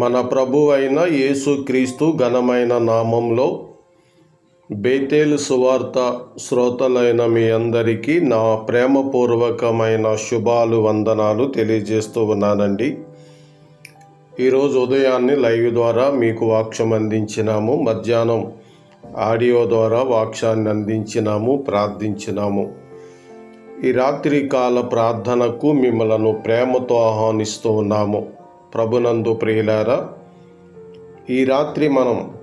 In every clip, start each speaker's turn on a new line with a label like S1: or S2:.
S1: మన ప్రభు అయిన యేసుక్రీస్తు ఘనమైన నామంలో బేతేలు సువార్త శ్రోతలైన మీ అందరికీ నా ప్రేమపూర్వకమైన శుభాలు వందనాలు తెలియజేస్తూ ఉన్నానండి. ఈరోజు ఉదయాన్నే లైవ్ ద్వారా మీకు వాక్యం అందించినాము మధ్యాహ్నం ఆడియో ద్వారా వాక్యాన్ని అందించినాము ప్రార్థించినాము. ఈ రాత్రి కాల ప్రార్థనకు మిమ్మలను ప్రేమతో ఆహ్వానిస్తూ ఉన్నాము. ప్రభునందు ప్రియులారా ఈ రాత్రి మనం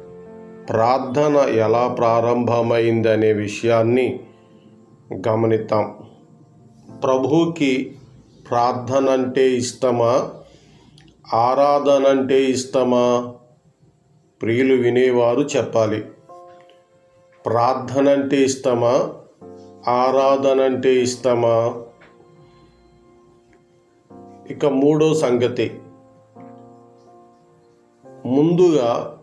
S1: ప్రార్థన ఎలా ప్రారంభమైంది అనే విషయాన్ని గమనిద్దాం. ప్రభువుకి ప్రార్థన అంటే ఇష్టమా? ఆరాధన అంటే ఇష్టమా? ప్రియులు వినేవారు చెప్పాలి. ప్రార్థన అంటే ఇష్టమా? ఆరాధన అంటే ఇష్టమా? ఇక మూడో సంగతి. ముందుగా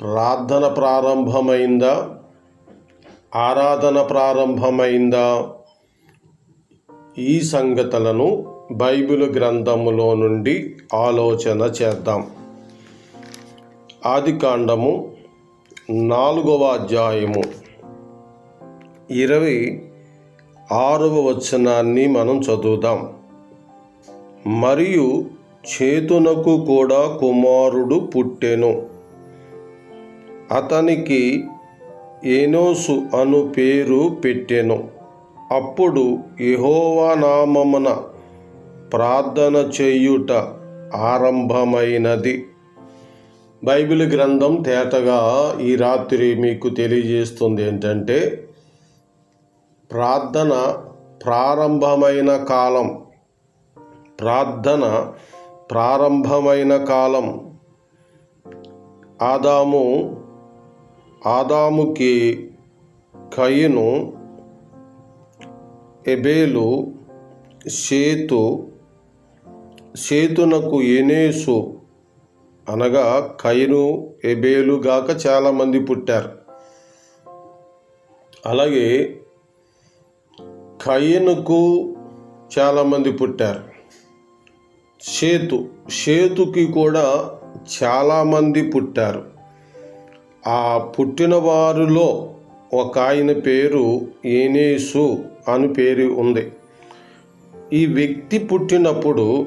S1: ప్రార్థన ప్రారంభమైందా ఆరాధన ప్రారంభమైందా ఈ సంగతులను బైబిల్ గ్రంథములో నుండి ఆలోచన చేద్దాం. ఆదికాండము నాలుగవ అధ్యాయము. ఇరవై ఆరవ వచనాన్ని మనం చదువుదాం. మరియు చేతునకు కూడా కుమారుడు పుట్టెను. అతనికి ఏనోసు అను పేరు పెట్టెను. అప్పుడు యెహోవా నామమున ప్రార్థన చేయుట ఆరంభమైనది. బైబిల్ గ్రంథం తేటగా ఈ రాత్రి మీకు తెలియజేస్తుంది ఏంటంటే ప్రార్థన ప్రారంభమైన కాలం ప్రార్థన ప్రారంభమైన కాలం ఆదాము ఆదాముకి కయ్యను ఎబేలు సేతు సేతునకు ఎనేసు అనగా కయ్యను ఎబేలు గాక చాలామంది పుట్టారు. అలాగే కయ్యనుకు చాలామంది పుట్టారు. చేతు చేతుకి కూడా చాలామంది పుట్టారు. ఆ పుట్టిన వారిలో ఒక ఆయన పేరు ఏనేసు అని పేరు ఉంది. ఈ వ్యక్తి పుట్టినప్పుడు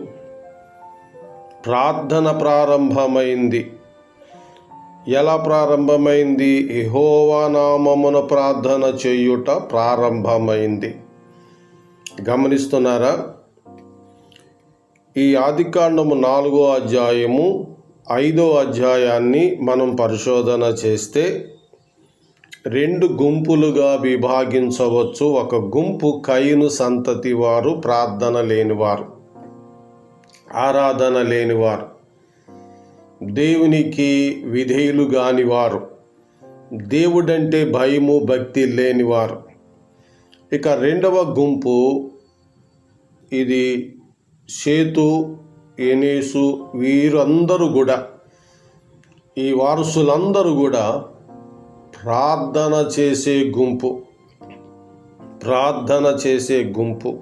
S1: ప్రార్థన ప్రారంభమైంది. ఎలా ప్రారంభమైంది? ఎహోవా నామమున ప్రార్థన చేయుట ప్రారంభమైంది. గమనిస్తున్నారా? ఈ ఆదికాండము నాలుగో అధ్యాయము ఐదో అధ్యాయాన్ని మనం పరిశోధన చేస్తే రెండు గుంపులుగా విభాగించవచ్చు. ఒక గుంపు కయ్యను సంతతి వారు ప్రార్థన లేనివారు ఆరాధన లేనివారు దేవునికి విధేయులు కానివారు దేవుడంటే భయము భక్తి లేనివారు. ఇక రెండవ గుంపు ఇది సేతు ఎనేసు వీరందరూ కూడా ఈ వారసులందరూ కూడా ప్రార్థన చేసే గుంపు ప్రార్థన చేసే గుంపు.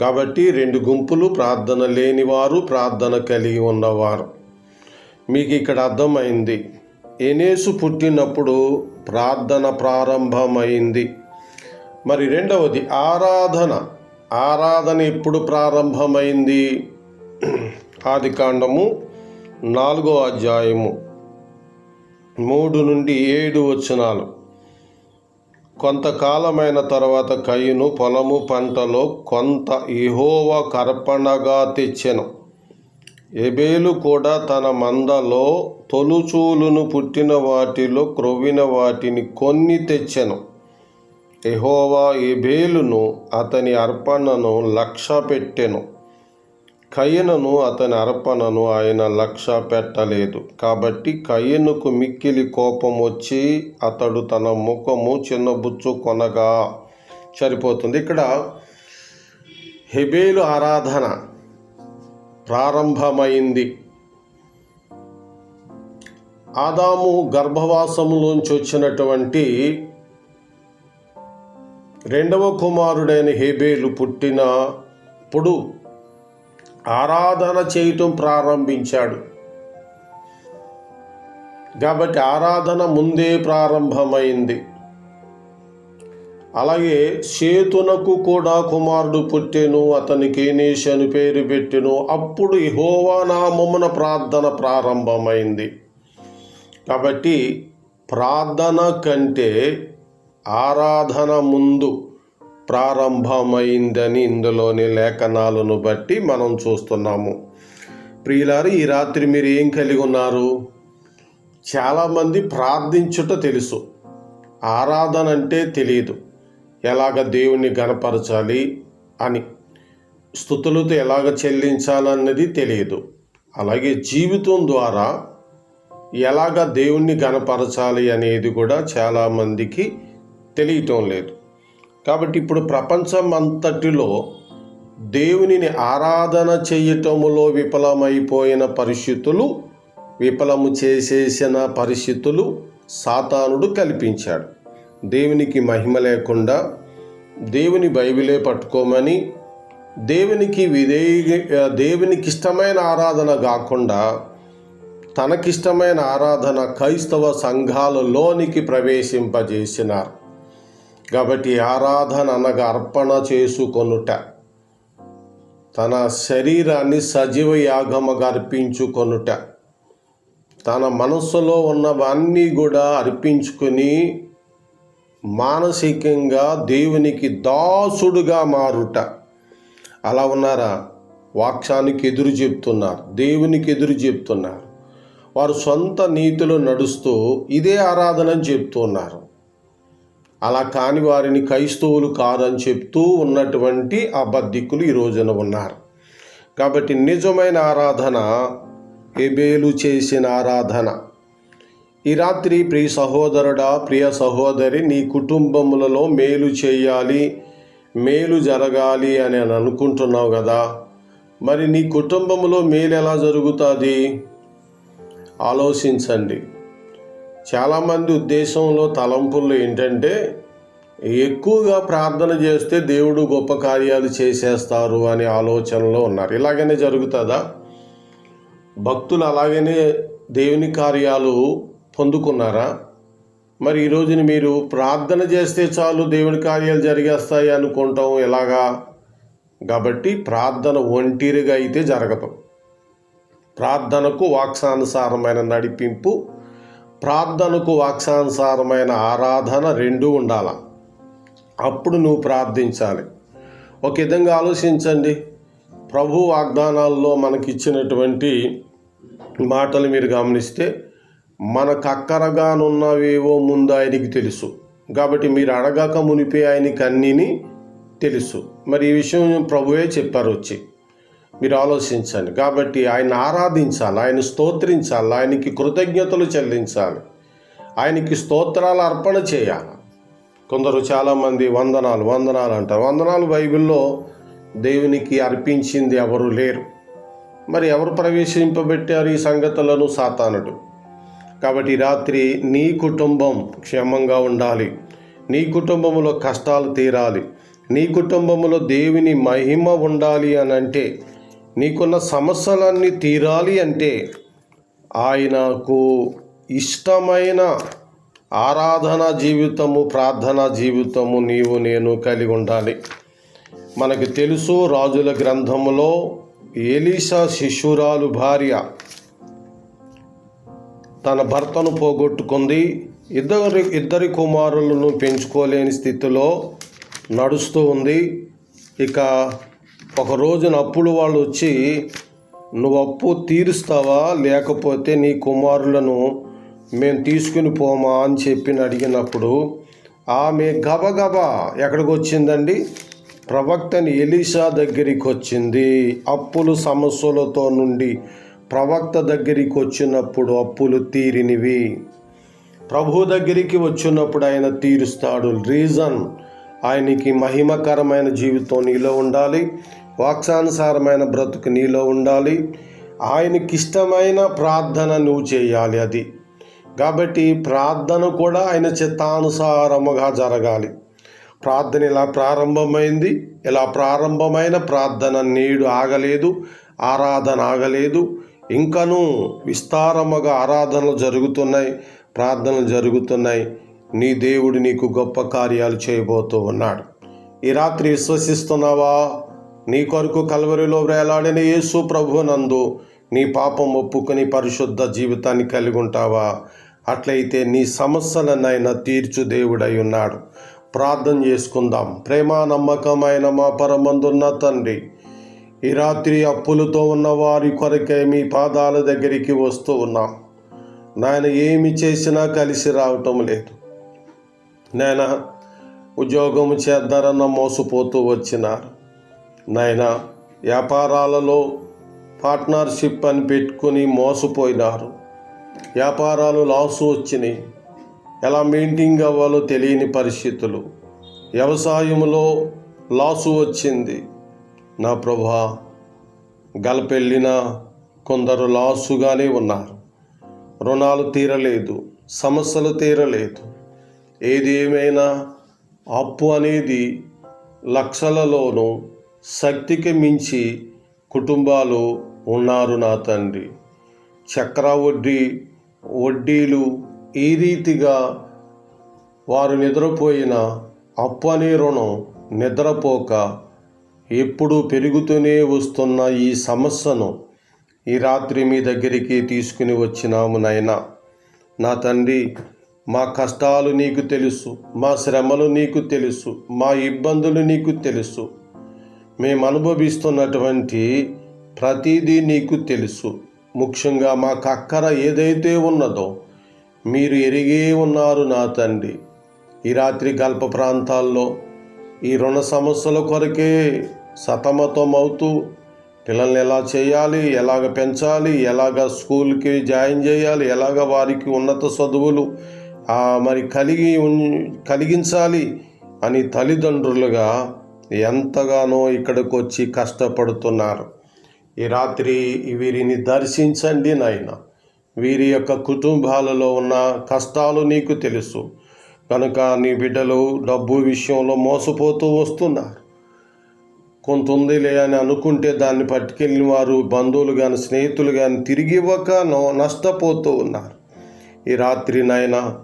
S1: కాబట్టి రెండు గుంపులు ప్రార్థన లేనివారు ప్రార్థన కలిగి ఉన్నవారు. మీకు ఇక్కడ అర్థమైంది. ఎనేసు పుట్టినప్పుడు ప్రార్థన ప్రారంభమైంది. మరి రెండవది ఆరాధన. ఆరాధన ఎప్పుడు ప్రారంభమైంది? ఆది కాండము నాలుగో అధ్యాయము మూడు నుండి ఏడు వచనాలు. కొంతకాలమైన తర్వాత కయ్యను పొలము పంటలో కొంత ఇహోవ కర్పణగా తెచ్చెను. ఎబేలు కూడా తన మందలో తొలుచూలును పుట్టిన వాటిలో క్రొవ్విన వాటిని కొన్ని తెచ్చెను. ఎహోవా ఎబేలును అతని అర్పణను లక్ష్య పెట్టెను. కయ్యనను అతని అర్పణను ఆయన లక్ష్య పెట్టలేదు. కాబట్టి కయ్యనుకు మిక్కిలి కోపం వచ్చి అతడు తన ముఖము చిన్నబుచ్చు కొనగా సరిపోతుంది. ఇక్కడ హెబేలు ఆరాధన ప్రారంభమైంది. ఆదాము గర్భవాసములోంచి వచ్చినటువంటి రెండవ కుమారుడైన హేబేలు పుట్టినప్పుడు ఆరాధన చేయటం ప్రారంభించాడు. కాబట్టి ఆరాధన ముందే ప్రారంభమైంది. అలాగే సేతునకు కూడా కుమారుడు పుట్టెను అతనికి ఏనేష్ అని పేరు పెట్టెను. అప్పుడు యెహోవా నామమున ప్రార్థన ప్రారంభమైంది. కాబట్టి ప్రార్థన కంటే ఆరాధన ముందు ప్రారంభమైందని ఇందులోని లేఖనాలను బట్టి మనం చూస్తున్నాము. ప్రియులారు ఈ రాత్రి మీరు ఏం కలిగి ఉన్నారు? చాలామంది ప్రార్థించుట తెలుసు. ఆరాధన అంటే తెలియదు. ఎలాగ దేవుణ్ణి గనపరచాలి అని స్థుతులతో ఎలాగ చెల్లించాలన్నది తెలియదు. అలాగే జీవితం ద్వారా ఎలాగ దేవుణ్ణి గనపరచాలి అనేది కూడా చాలామందికి తెలియటం లేదు. కాబట్టి ఇప్పుడు ప్రపంచం అంతటిలో దేవునిని ఆరాధన చేయటములో విఫలమైపోయిన పరిస్థితులు విఫలము చేసేసిన పరిస్థితులు సాతానుడు కల్పించాడు. దేవునికి మహిమ లేకుండా దేవుని బైబిలే పట్టుకోమని దేవునికి విధేయ దేవునికి ఇష్టమైన ఆరాధన కాకుండా తనకిష్టమైన ఆరాధన క్రైస్తవ సంఘాలలోనికి ప్రవేశింపజేసినారు. కాబట్టి ఆరాధన అనగా అర్పణ చేసుకొనుట తన శరీరాన్ని సజీవ యాగముగా అర్పించుకొనుట తన మనస్సులో ఉన్నవన్నీ కూడా అర్పించుకొని మానసికంగా దేవునికి దాసుడుగా మారుట. అలా ఉన్నారా? వాక్యానికి ఎదురు చెప్తున్నారు. దేవునికి ఎదురు చెప్తున్నారు. వారు సొంత నీతిలో నడుస్తూ ఇదే ఆరాధన చెప్తున్నారు. అలా కాని వారిని క్రైస్తవులు కాదని చెప్తూ ఉన్నటువంటి అబద్ధికులు ఈ రోజున ఉన్నారు. కాబట్టి నిజమైన ఆరాధన ఎబేలు చేసిన ఆరాధన. ఈ రాత్రి ప్రియ సహోదరుడా ప్రియ సహోదరి నీ కుటుంబములలో మేలు చేయాలి మేలు జరగాలి అని అనుకుంటున్నావు కదా. మరి నీ కుటుంబంలో మేలు ఎలా జరుగుతుంది? ఆలోచించండి. చాలామంది ఉద్దేశంలో తలంపుల్లో ఏంటంటే ఎక్కువగా ప్రార్థన చేస్తే దేవుడు గొప్ప కార్యాలు చేసేస్తారు అనే ఆలోచనలో ఉన్నారు. ఇలాగనే జరుగుతుందా? భక్తులు అలాగనే దేవుని కార్యాలు పొందుకున్నారా? మరి ఈ రోజున మీరు ప్రార్థన చేస్తే చాలు దేవుని కార్యాలు జరిగేస్తాయి అనుకుంటాం ఎలాగా? కాబట్టి ప్రార్థన ఒంటిరిగా అయితే జరగదు. ప్రార్థనకు వాక్సానుసారమైన నడిపింపు ప్రార్థనకు వాక్సానుసారమైన ఆరాధన రెండూ ఉండాల? అప్పుడు నువ్వు ప్రార్థించాలి. ఒక విధంగా ఆలోచించండి. ప్రభు వాగ్దానాల్లో మనకిచ్చినటువంటి మాటలు మీరు గమనిస్తే మనకు అక్కరగానున్నవేవో ముందు ఆయనకి తెలుసు. కాబట్టి మీరు అడగక మునిపే ఆయనకి అన్నీని తెలుసు. మరి ఈ విషయం ప్రభువే చెప్పారు వచ్చి. మీరు ఆలోచించండి. కాబట్టి ఆయన ఆరాధించాలి ఆయన స్తోత్రించాలి ఆయనకి కృతజ్ఞతలు చెల్లించాలి ఆయనకి స్తోత్రాలు అర్పణ చేయాలి. కొందరు చాలామంది వందనాలు వందనాలు అంటారు. వందనాలు బైబిల్లో దేవునికి అర్పించింది ఎవరు లేరు. మరి ఎవరు ప్రవేశింపబెట్టారు ఈ సంగతులను? సాతానుడు. కాబట్టి రాత్రి నీ కుటుంబం క్షేమంగా ఉండాలి. నీ కుటుంబంలో కష్టాలు తీరాలి. నీ కుటుంబంలో దేవుని మహిమ ఉండాలి అని అంటే నీకున్న సమస్యలన్నీ తీరాలి అంటే ఆయనకు ఇష్టమైన ఆరాధన జీవితము ప్రార్థన జీవితము నీవు నేను కలిగి ఉండాలి. మనకు తెలుసు రాజుల గ్రంథములో ఎలీసా శిశురాలు భార్య తన భర్తను పోగొట్టుకుంది. ఇద్దరు ఇద్దరి కుమారులను పెంచుకోలేని స్థితిలో నడుస్తూ ఉంది. ఇక ఒక రోజున అప్పుడు వాళ్ళు వచ్చి నువ్వు అప్పు తీరుస్తావా? లేకపోతే నీ కుమారులను మేము తీసుకుని పోమా? అని చెప్పి అడిగినప్పుడు ఆమె గబగబా ఎక్కడికి వచ్చిందండి ప్రవక్తని ఎలీషా దగ్గరికి వచ్చింది అప్పులు సమస్యలతో నుండి ప్రవక్త దగ్గరికి వచ్చినప్పుడు అప్పులు తీరినివి. ప్రభు దగ్గరికి వచ్చినప్పుడు ఆయన తీరుస్తాడు. రీజన్ ఆయనకి మహిమకరమైన జీవితం నీలో ఉండాలి. వాక్సానుసారమైన బ్రతుకు నీలో ఉండాలి. ఆయనకిష్టమైన ప్రార్థన నువ్వు చేయాలి అది. కాబట్టి ప్రార్థన కూడా ఆయన చిత్తానుసారముగా జరగాలి. ప్రార్థన ఇలా ప్రారంభమైంది? ఇలా ప్రారంభమైన ప్రార్థన నేడు ఆగలేదు ఆరాధన ఆగలేదు ఇంకనూ విస్తారముగా ఆరాధనలు జరుగుతున్నాయి ప్రార్థనలు జరుగుతున్నాయి. నీ దేవుడు నీకు గొప్ప కార్యాలు చేయబోతూ ఉన్నాడు. ఈ రాత్రి విశ్వసిస్తున్నావా? నీ కొరకు కలవరిలో వేలాడిన యేసు ప్రభునందు నీ పాపం ఒప్పుకొని పరిశుద్ధ జీవితాన్ని కలిగి ఉంటావా? అట్లయితే నీ సమస్యలనైనా తీర్చు దేవుడై ఉన్నాడు. ప్రార్థన చేసుకుందాం. ప్రేమ నమ్మకమైన మా పరమందున్న తండ్రి ఈ రాత్రి అప్పులతో ఉన్న వారి కొరకే మీ పాదాల దగ్గరికి వస్తూ ఉన్నాం. నాయన ఏమి చేసినా కలిసి రావటం లేదు. నేను ఉద్యోగం చేద్దారన్న మోసపోతూ వచ్చినారు. నాయన వ్యాపారాలలో పార్ట్నర్షిప్ అని పెట్టుకుని మోసపోయినారు. వ్యాపారాలు లాసు వచ్చినాయి. ఎలా మెయింటైన్ అవ్వాలో తెలియని పరిస్థితులు. వ్యవసాయంలో లాసు వచ్చింది. నా ప్రభా గలపెళ్ళిన కొందరు లాసుగానే ఉన్నారు. రుణాలు తీరలేదు సమస్యలు తీరలేదు. ఏది ఏమైనా అప్పు అనేది లక్షలలోనూ శక్తికి మించి కుటుంబాలు ఉన్నారు నా తండ్రి. చక్ర వడ్డీ వడ్డీలు ఈ రీతిగా వారు నిద్రపోయిన అప్పు అనే రుణం నిద్రపోక ఎప్పుడూ పెరుగుతూనే వస్తున్న ఈ సమస్యను ఈ రాత్రి మీ దగ్గరికి తీసుకుని వచ్చినాము నాయనా. నా తండ్రి మా కష్టాలు నీకు తెలుసు మా శ్రమలు నీకు తెలుసు మా ఇబ్బందులు నీకు తెలుసు. మేము అనుభవిస్తున్నటువంటి ప్రతిదీ నీకు తెలుసు. ముఖ్యంగా మాకు అక్కర ఏదైతే ఉన్నదో మీరు ఎరిగే ఉన్నారు నా తండ్రి. ఈ రాత్రి గల్ప ప్రాంతాల్లో ఈ రుణ సమస్యల కొరకే సతమతం అవుతూ పిల్లల్ని ఎలా చేయాలి ఎలాగ పెంచాలి ఎలాగ స్కూల్కి జాయిన్ చేయాలి ఎలాగ వారికి ఉన్నత చదువులు మరి కలిగి కలిగించాలి అని తల్లిదండ్రులుగా ఎంతగానో ఇక్కడికి వచ్చి కష్టపడుతున్నారు. ఈ రాత్రి వీరిని దర్శించండి నాయన. వీరి యొక్క కుటుంబాలలో ఉన్న కష్టాలు నీకు తెలుసు. కనుక నీ బిడ్డలు డబ్బు విషయంలో మోసపోతూ వస్తున్నారు. కొంత ఉందిలే అని అనుకుంటే దాన్ని పట్టుకెళ్ళిన వారు బంధువులు కానీ స్నేహితులు కానీ తిరిగి ఇవ్వక నో- నష్టపోతూ ఉన్నారు. ఈ రాత్రి నాయన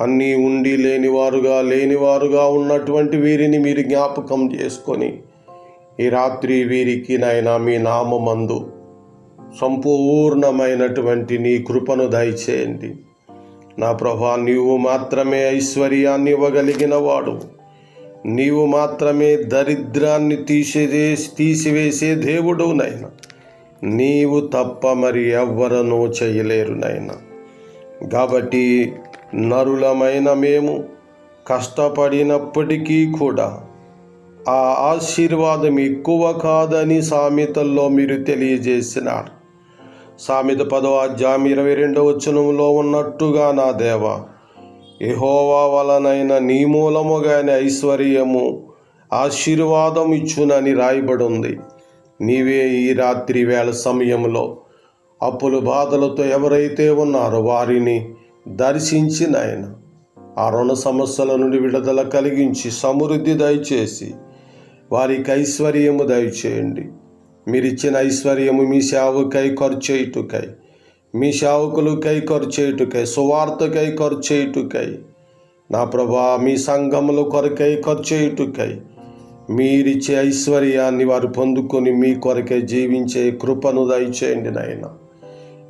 S1: అన్నీ ఉండి లేనివారుగా లేనివారుగా ఉన్నటువంటి వీరిని మీరు జ్ఞాపకం చేసుకొని ఈ రాత్రి వీరికి నాయన మీ నామందు సంపూర్ణమైనటువంటి నీ కృపను దయచేయండి. నా ప్రభా నీవు మాత్రమే ఐశ్వర్యాన్ని ఇవ్వగలిగిన వాడు నీవు మాత్రమే దరిద్రాన్ని తీసేదే తీసివేసే దేవుడు నైనా నీవు తప్ప మరి ఎవ్వరనూ చేయలేరు నైనా కాబట్టి నరులమైన మేము కష్టపడినప్పటికీ కూడా ఆ ఆశీర్వాదం ఎక్కువ కాదని సామెతల్లో మీరు తెలియజేసినారు. సామెత పదవ అధ్యాయం ఇరవై రెండవ వచనంలో ఉన్నట్టుగా నా దేవ ఎహోవా వలనైన నీ మూలముగానే ఐశ్వర్యము ఆశీర్వాదం ఇచ్చునని రాయబడి ఉంది నీవే ఈ రాత్రి వేళ సమయంలో అప్పులు బాధలతో ఎవరైతే ఉన్నారో వారిని దర్శించి నాయన ఆ రుణ సమస్యల నుండి విడుదల కలిగించి సమృద్ధి దయచేసి వారికి ఐశ్వర్యము దయచేయండి. మీరిచ్చిన ఐశ్వర్యము మీ సేవకై ఖర్చేయుటకై మీ సేవకులకై ఖర్చేయుటకై సువార్తకై ఖర్చేయుటకై నా ప్రభా మీ సంఘముల కొరకై ఖర్చేయుటకై మీరిచ్చే ఐశ్వర్యాన్ని వారు పొందుకొని మీ కొరకై జీవించే కృపను దయచేయండి నాయన.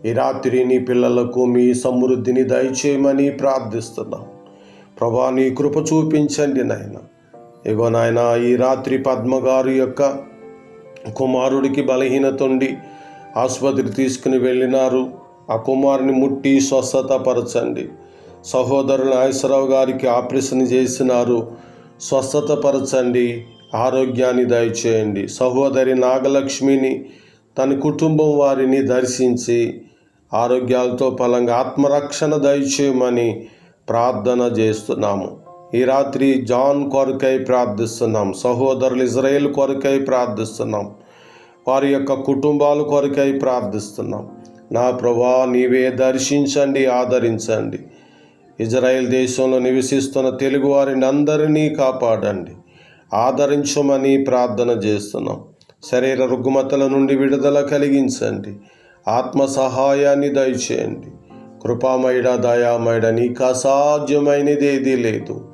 S1: ఈ రాత్రి నీ పిల్లలకు మీ సమృద్ధిని దయచేయమని ప్రార్థిస్తున్నాం. ప్రభా నీ కృప చూపించండి నాయన. ఇగో నాయన ఈ రాత్రి పద్మగారు యొక్క కుమారుడికి బలహీనత ఉండి ఆసుపత్రికి తీసుకుని వెళ్ళినారు. ఆ కుమారుని ముట్టి స్వస్థతపరచండి. సహోదరులు నాగేశ్వరరావు గారికి ఆపరేషన్ చేసినారు. స్వస్థతపరచండి ఆరోగ్యాన్ని దయచేయండి. సహోదరి నాగలక్ష్మిని తన కుటుంబం వారిని దర్శించి ఆరోగ్యాలతో పలంగా ఆత్మరక్షణ దయచేయమని ప్రార్థన చేస్తున్నాము. ఈ రాత్రి జాన్ కొరకై ప్రార్థిస్తున్నాం. సహోదరులు ఇజ్రాయేల్ కొరకై ప్రార్థిస్తున్నాం. వారి యొక్క కుటుంబాల కొరకై ప్రార్థిస్తున్నాం. నా ప్రభా నీవే దర్శించండి ఆదరించండి. ఇజ్రాయెల్ దేశంలో నివసిస్తున్న తెలుగు వారిని అందరినీ కాపాడండి. ఆదరించమని ప్రార్థన చేస్తున్నాం. శరీర రుగ్మతల నుండి విడుదల కలిగించండి. ఆత్మ సహాయాన్ని దయచేయండి. కృపామయుడ దయామయుడ నీకు అసాధ్యమైనది ఏదీ లేదు.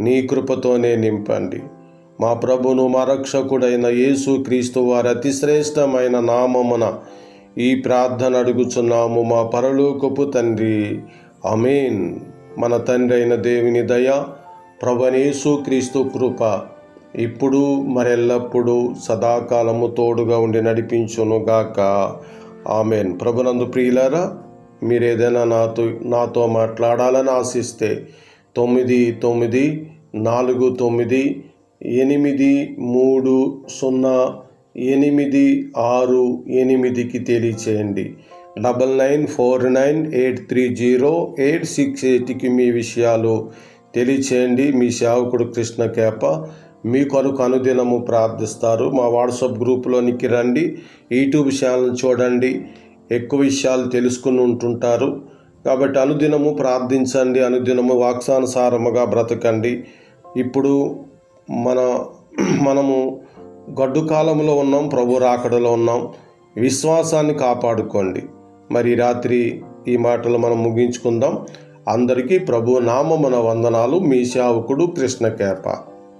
S1: నీ కృపతోనే నింపండి. మా ప్రభును మా రక్షకుడైన యేసు క్రీస్తు వారి అతి శ్రేష్టమైన నామమున ఈ ప్రార్థన అడుగుచున్నాము. మా పరలోకపు తండ్రి. అమీన్ మన తండ్రి అయిన దేవుని దయ ప్రభనేసు క్రీస్తు కృప ఇప్పుడు మరెల్లప్పుడూ సదాకాలము తోడుగా ఉండి నడిపించునుగాక. ఆమెన్. ప్రభునందు ప్రియులారా మీరు ఏదైనా నాతో నాతో మాట్లాడాలని ఆశిస్తే తొమ్మిది తొమ్మిది నాలుగు తొమ్మిది ఎనిమిది మూడు సున్నా ఎనిమిది ఆరు ఎనిమిదికి తెలియచేయండి. Double nine four nine eight three zero eight six ఎయిట్కి మీ విషయాలు తెలియచేయండి. మీ సేవకుడు కృష్ణ కేప మీ కొరకు అనుదినము ప్రార్థిస్తారు. మా వాట్సాప్ గ్రూప్లోనికి రండి. యూట్యూబ్ ఛానల్ చూడండి. ఎక్కువ విషయాలు తెలుసుకుని ఉంటుంటారు. కాబట్టి అనుదినము ప్రార్థించండి. అనుదినము వాక్సానుసారముగా బ్రతకండి. ఇప్పుడు మన మనము గడ్డు కాలంలో ఉన్నాం. ప్రభు రాకడలో ఉన్నాం. విశ్వాసాన్ని కాపాడుకోండి. మరి రాత్రి ఈ మాటలు మనం ముగించుకుందాం. అందరికీ ప్రభు నామమున వందనాలు. మీ సేవకుడు కృష్ణకేప.